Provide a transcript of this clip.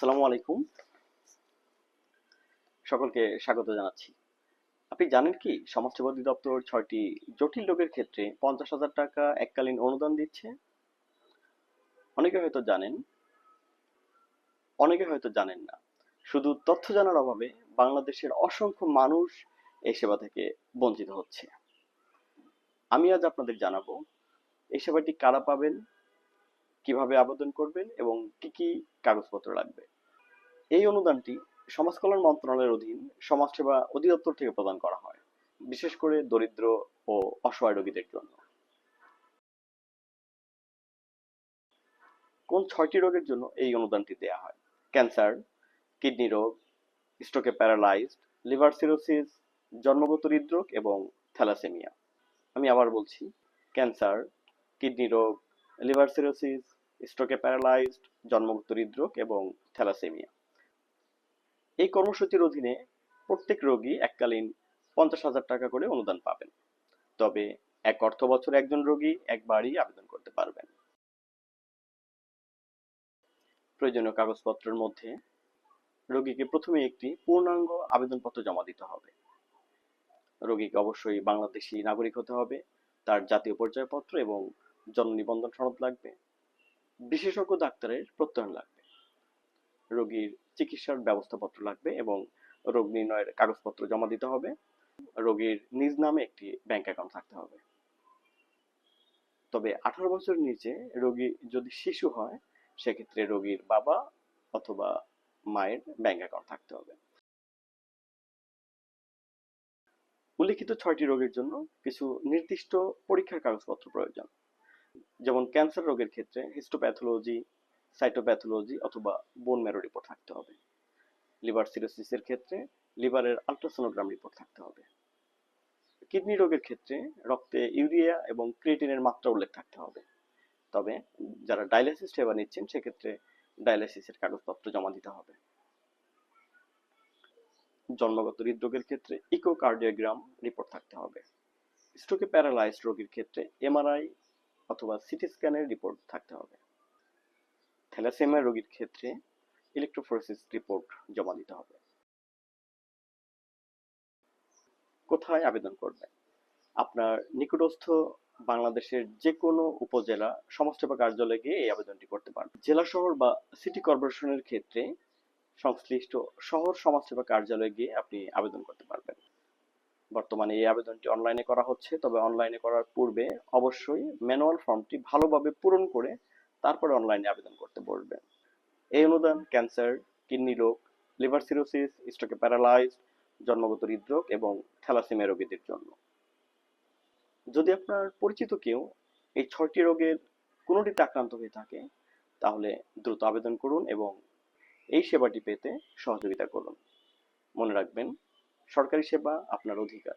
আলাইকুম। সকলকে স্বাগত জানাচ্ছি। আপনি জানেন কি, সমাজসেবা অধিদপ্তর ছয়টি জটিল রোগের ক্ষেত্রে পঞ্চাশ হাজার টাকা এককালীন অনুদান দিচ্ছে? অনেকে হয়তো জানেন, অনেকে হয়তো জানেন না। শুধু তথ্য জানার অভাবে বাংলাদেশের অসংখ্য মানুষ এই সেবা থেকে বঞ্চিত হচ্ছে। আমি আজ আপনাদের জানাব, এই সেবাটি কারা পাবেন কীভাবে আবেদন করবেন এবং কি কি কাগজপত্র লাগবে? এই অনুদানটি সমাজ কল্যাণ মন্ত্রণালয়ের অধীন সমাজসেবা অধিদপ্তর থেকে প্রদান করা হয়, বিশেষ করে দরিদ্র ও অসহায় রোগীদের জন্য। কোন ছয়টি রোগের জন্য এই অনুদানটি দেয়া হয়? ক্যান্সার, কিডনি রোগ, স্ট্রোকে প্যারালাইজড, লিভার সিরোসিস, জন্মগত হৃদরোগ এবং থ্যালাসেমিয়া। আমি আবার বলছি, ক্যান্সার, কিডনি রোগ লিভার সিরোসিস, স্ট্রোকে প্যারালাইজড, জন্মগত হৃদরোগ এবং থ্যালাসেমিয়া। এই কর্মসূচির অধীনে প্রত্যেক রোগী এককালীন পঞ্চাশ হাজার টাকা করে অনুদান পাবেন। তবে এক অর্থ বছর একজন রোগী একবারই আবেদন করতে পারবেন। প্রয়োজনীয় কাগজপত্রের মধ্যে রোগীকে প্রথমে একটি পূর্ণাঙ্গ আবেদনপত্র জমা দিতে হবে। রোগীকে অবশ্যই বাংলাদেশি নাগরিক হতে হবে, তার জাতীয় পরিচয়পত্র এবং জন্ম নিবন্ধন সনদ লাগবে, বিশেষজ্ঞ ডাক্তারের প্রত্যয়ন লাগবে, রোগীর চিকিৎসার ব্যবস্থাপত্র লাগবে এবং রোগ নির্ণয়ের কাগজপত্র জমা দিতে হবে, রোগীর নিজ নামে একটি ব্যাংক অ্যাকাউন্ট থাকতে হবে। তবে আঠারো বছর নিচে রোগী যদি শিশু হয়, সেক্ষেত্রে রোগীর বাবা অথবা মায়ের ব্যাংক অ্যাকাউন্ট থাকতে হবে। উল্লিখিত ছয়টি রোগের জন্য কিছু নির্দিষ্ট পরীক্ষার কাগজপত্র প্রয়োজন। যেমন ক্যান্সার রোগের ক্ষেত্রে হিস্টোপ্যাথোলজি সাইটোপ্যাথোলজি অথবা বোন ম্যারো রিপোর্ট থাকতে হবে। লিভার সিরোসিসের ক্ষেত্রে লিভারের আলট্রাসোনোগ্রাম রিপোর্ট থাকতে হবে। কিডনি রোগের ক্ষেত্রে রক্তে ইউরিয়া এবং ক্রিয়েটিনের মাত্রা উল্লেখ থাকতে হবে। তবে যারা ডায়ালিসিস সেবা নিচ্ছেন, সেক্ষেত্রে ডায়ালিসিসের কাগজপত্র জমা দিতে হবে। জন্মগত হৃদরোগের ক্ষেত্রে ইকোকার্ডিওগ্রাম রিপোর্ট থাকতে হবে। স্ট্রোকে প্যারালাইজড রোগীর ক্ষেত্রে এমআরআই অথবা সিটি স্ক্যানের রিপোর্ট থাকতে হবে। থ্যালাসেমিয়া রোগীর ক্ষেত্রে ইলেকট্রোফোরেসিস রিপোর্ট জমা দিতে হবে। কোথায় আবেদন করবেন আপনার নিকটস্থ বাংলাদেশের যে কোনো উপজেলা সমাজসেবা কার্যালয়ে গিয়ে এই আবেদনটি করতে পারবেন জেলা শহর বা সিটি কর্পোরেশনের ক্ষেত্রে সংশ্লিষ্ট শহর সমাজসেবা কার্যালয়ে গিয়ে আপনি আবেদন করতে পারবেন। বর্তমানে এই আবেদনটি অনলাইনে করা হচ্ছে। তবে অনলাইনে করার পূর্বে অবশ্যই ম্যানুয়াল ফর্মটি ভালোভাবে পূরণ করে তারপরে অনলাইনে আবেদন করতে বসবেন এই অনুদান ক্যান্সার কিডনি রোগ লিভার সিরোসিস স্ট্রোকে প্যারালাইজ জন্মগত হৃদরোগ এবং থ্যালাসেমিয়া রোগীদের জন্য। যদি আপনার পরিচিত কেউ এই ছয়টি রোগের কোনোটিতে আক্রান্ত হয়ে থাকে, তাহলে দ্রুত আবেদন করুন এবং এই সেবাটি পেতে সহযোগিতা করুন। মনে রাখবেন সরকারি সেবা আপনার অধিকার।